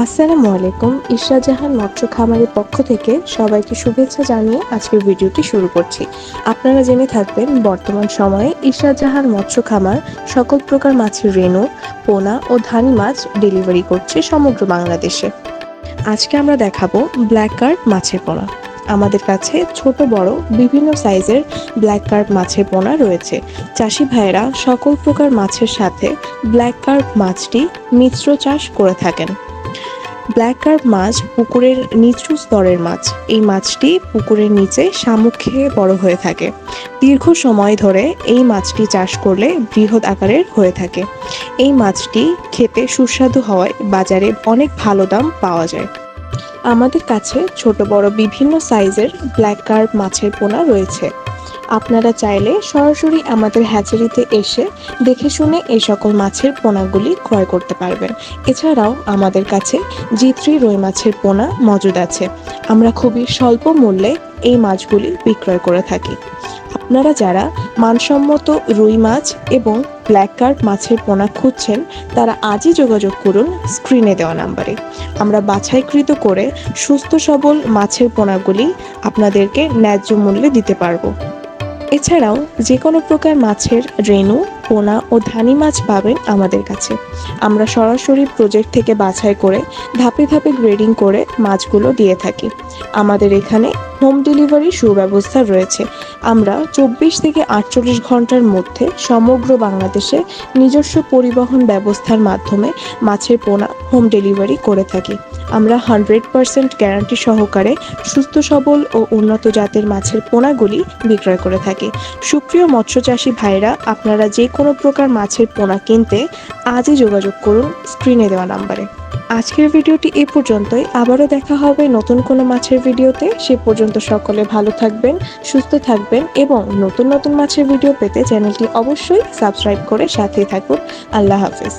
আসসালামু আলাইকুম ইশরা জাহান মৎস্য খামারের পক্ষ থেকে সবাইকে শুভেচ্ছা জানিয়ে আজকের ভিডিওটি শুরু করছি। আপনারা জেনে থাকবেন, বর্তমান সময়ে ইশরা জাহান মৎস্য খামার সকল প্রকার মাছের রেণু, পোনা ও ধানি মাছ ডেলিভারি করছে সমগ্র বাংলাদেশে। আজকে আমরা দেখাবো ব্ল্যাক কার্ড মাছের পোনা। আমাদের কাছে ছোট, বড়, বিভিন্ন সাইজের ব্ল্যাক কার্প মাছের পোনা রয়েছে। চাষি ভাইয়েরা সকল প্রকার মাছের সাথে ব্ল্যাক কার্প মাছটি মিশ্র চাষ করে থাকেন। ব্ল্যাক কার্প মাছ পুকুরের নিচু স্তরের মাছ। এই মাছটি পুকুরের নিচে শামুক খেয়ে বড় হয়ে থাকে। দীর্ঘ সময় ধরে এই মাছটি চাষ করলে বৃহৎ আকারের হয়ে থাকে। এই মাছটি খেতে সুস্বাদু হওয়ায় বাজারে অনেক ভালো দাম পাওয়া যায়। আমাদের কাছে ছোট বড় বিভিন্ন সাইজের ব্ল্যাক কার্প মাছের পোনা রয়েছে। আপনারা চাইলে সরাসরি আমাদের হ্যাচারিতে এসে দেখে শুনে এই সকল মাছের পোনাগুলি ক্রয় করতে পারবেন। এছাড়াও আমাদের কাছে জিত্রি রুই মাছের পোনা মজুদ আছে। আমরা খুবই স্বল্প মূল্যে এই মাছগুলি বিক্রয় করে থাকি। আপনারা যারা মানসম্মত রুই মাছ এবং ব্ল্যাক কার্প মাছের পোনা খুঁজছেন, তারা আজই যোগাযোগ করুন স্ক্রিনে দেওয়া নাম্বারে। আমরা বাছাইকৃত করে সুস্থ সবল মাছের পোনাগুলি আপনাদেরকে ন্যায্য মূল্যে দিতে পারব। এছাড়াও যে কোনো প্রকার মাছের রেণু, পোনা ও ধানি মাছ পাবেন আমাদের কাছে। আমরা সরাসরি প্রজেক্ট থেকে বাছাই করে ধাপে ধাপে গ্রেডিং করে মাছগুলো দিয়ে থাকি। আমাদের এখানে হোম ডেলিভারির সুব্যবস্থা রয়েছে। আমরা চব্বিশ থেকে আটচল্লিশ ঘণ্টার মধ্যে সমগ্র বাংলাদেশে নিজস্ব পরিবহন ব্যবস্থার মাধ্যমে মাছের পোনা হোম ডেলিভারি করে থাকি। আমরা হান্ড্রেড পার্সেন্ট গ্যারান্টি সহকারে সুস্থ, সবল ও উন্নত জাতের মাছের পোনাগুলি বিক্রয় করে থাকি। সুপ্রিয় মৎস্যচাষী ভাইরা আপনারা যে কোনো প্রকার মাছের পোনা কিনতে আজই যোগাযোগ করুন স্ক্রিনে দেওয়া নাম্বারে। আজকের ভিডিওটি এ পর্যন্তই। আবারও দেখা হবে নতুন কোনো মাছের ভিডিওতে। সে পর্যন্ত সকলে ভালো থাকবেন, সুস্থ থাকবেন এবং নতুন নতুন মাছের ভিডিও পেতে চ্যানেলটি অবশ্যই সাবস্ক্রাইব করে সাথেই থাকুন। আল্লাহ হাফেজ।